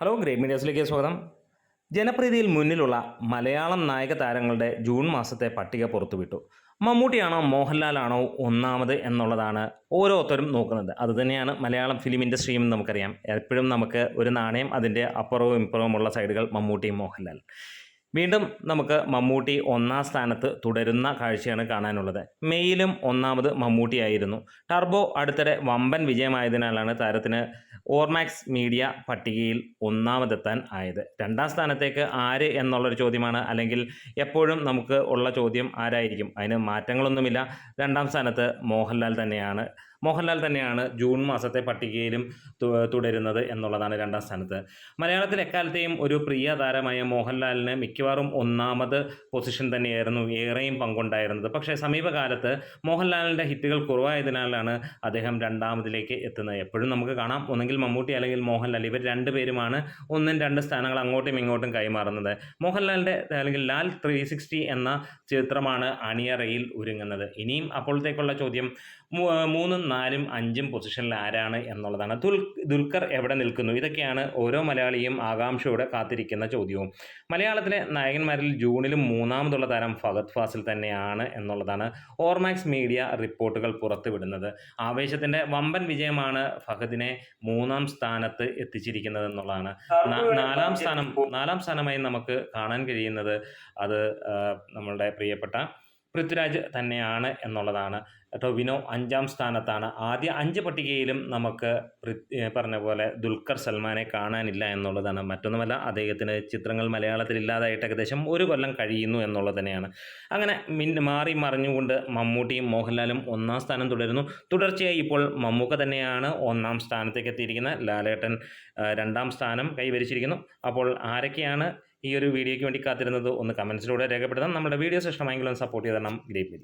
Hello great മീഡിയാസിലേക്ക് സ്വാഗതം. ജനപ്രീതിയിൽ മുന്നിലുള്ള മലയാളം നായക താരങ്ങളുടെ ജൂൺ മാസത്തെ പട്ടിക പുറത്തുവിട്ടു. മമ്മൂട്ടിയാണോ മോഹൻലാലാണോ ഒന്നാമത് എന്നുള്ളതാണ് ഓരോരുത്തരും നോക്കുന്നത്. അതുതന്നെയാണ് മലയാളം ഫിലിം ഇൻഡസ്ട്രിയും നമുക്കറിയാം. എപ്പോഴും നമുക്ക് ഒരു നാണയം അതിന്റെ അപ്പുറവും ഇപ്പുറവും ഉള്ള സൈഡുകൾ മമ്മൂട്ടിയും മോഹൻലാൽ വീണ്ടും നമുക്ക് മമ്മൂട്ടി ഒന്നാം സ്ഥാനത്ത് തുടരുന്ന കാഴ്ചയാണ് കാണാനുള്ളത്. മെയിലും ഒന്നാമത് മമ്മൂട്ടിയായിരുന്നു ടർബോ അടുത്തിടെ വമ്പൻ വിജയമായതിനാലാണ് താരത്തിന് ഓർമാക്സ് മീഡിയ പട്ടികയിൽ ഒന്നാമതെത്താൻ ആയത്. രണ്ടാം സ്ഥാനത്തേക്ക് ആര് എന്നുള്ളൊരു ചോദ്യമാണ്. അല്ലെങ്കിൽ എപ്പോഴും നമുക്ക് ഉള്ള ചോദ്യം ആരായിരിക്കും? അതിന് മാറ്റങ്ങളൊന്നുമില്ല. രണ്ടാം സ്ഥാനത്ത് മോഹൻലാൽ തന്നെയാണ്. മോഹൻലാൽ തന്നെയാണ് ജൂൺ മാസത്തെ പട്ടികയിലും തുടരുന്നത് എന്നുള്ളതാണ് രണ്ടാം സ്ഥാനത്ത്. മലയാളത്തിൽ എക്കാലത്തെയും ഒരു പ്രിയ താരമായ മോഹൻലാലിന് മിക്കവാറും ഒന്നാമത് പൊസിഷൻ തന്നെയായിരുന്നു ഏറെയും പങ്കുണ്ടായിരുന്നത്. പക്ഷേ സമീപകാലത്ത് മോഹൻലാലിന്റെ ഹിറ്റുകൾ കുറവായതിനാലാണ് അദ്ദേഹം രണ്ടാമതിലേക്ക് എത്തുന്നത്. എപ്പോഴും നമുക്ക് കാണാം ഒന്നെങ്കിൽ മമ്മൂട്ടി അല്ലെങ്കിൽ മോഹൻലാൽ. ഇവർ രണ്ടുപേരുമാണ് ഒന്നും രണ്ട് സ്ഥാനങ്ങൾ അങ്ങോട്ടും ഇങ്ങോട്ടും കൈമാറുന്നത്. മോഹൻലാലിന്റെ അല്ലെങ്കിൽ ലാൽ ത്രീ സിക്സ്റ്റി എന്ന ചിത്രമാണ് അണിയറയിൽ ഒരുങ്ങുന്നത്. ഇനിയും അപ്പോഴത്തേക്കുള്ള ചോദ്യം മൂന്നും നാലും അഞ്ചും പൊസിഷനിൽ ആരാണ് എന്നുള്ളതാണ്. ദുൽ ദുൽഖർ എവിടെ നിൽക്കുന്നു? ഇതൊക്കെയാണ് ഓരോ മലയാളിയും ആകാംക്ഷയോടെ കാത്തിരിക്കുന്ന ചോദ്യവും. മലയാളത്തിലെ നായകന്മാരിൽ ജൂണിലും മൂന്നാമതുള്ള താരം ഫഹദ് ഫാസിൽ തന്നെയാണ് എന്നുള്ളതാണ് ഓർമാക്സ് മീഡിയ റിപ്പോർട്ടുകൾ പുറത്തുവിടുന്നത്. ആവേശത്തിന്റെ വമ്പൻ വിജയമാണ് ഫഹദിനെ മൂന്നാം സ്ഥാനത്ത് എത്തിച്ചിരിക്കുന്നത് എന്നുള്ളതാണ്. നാലാം സ്ഥാനം നാലാം സ്ഥാനമായി നമുക്ക് കാണാൻ കഴിയുന്നത് അത് നമ്മളുടെ പ്രിയപ്പെട്ട പൃഥ്വിരാജ് തന്നെയാണ് എന്നുള്ളതാണ്. ടൊവിനോ അഞ്ചാം സ്ഥാനത്താണ്. ആദ്യ അഞ്ച് പട്ടികയിലും നമുക്ക് പറഞ്ഞ പോലെ ദുൽഖർ സൽമാനെ കാണാനില്ല എന്നുള്ളതാണ്. മറ്റൊന്നുമല്ല അദ്ദേഹത്തിന് ചിത്രങ്ങൾ മലയാളത്തിൽ ഇല്ലാതായിട്ട് ഏകദേശം ഒരു കൊല്ലം കഴിയുന്നു എന്നുള്ളത് തന്നെയാണ്. അങ്ങനെ മിൻ മാറി മറിഞ്ഞുകൊണ്ട് മമ്മൂട്ടിയും മോഹൻലാലും ഒന്നാം സ്ഥാനം തുടരുന്നു. തുടർച്ചയായി ഇപ്പോൾ മമ്മൂക്ക തന്നെയാണ് ഒന്നാം സ്ഥാനത്തേക്ക് എത്തിയിരിക്കുന്നത്. ലാലേട്ടൻ രണ്ടാം സ്ഥാനം കൈവരിച്ചിരിക്കുന്നു. അപ്പോൾ ആരൊക്കെയാണ് ഈ ഒരു വീഡിയോയ്ക്ക് വേണ്ടി കാത്തിരുന്നത്? ഒന്ന് കമൻസിലൂടെ രേഖപ്പെടുത്താം നമ്മുടെ വീഡിയോസ് ഇഷ്ടമായെങ്കിലും സപ്പോർട്ട് ചെയ്ത് തരണം ഗ്രേറ്റ്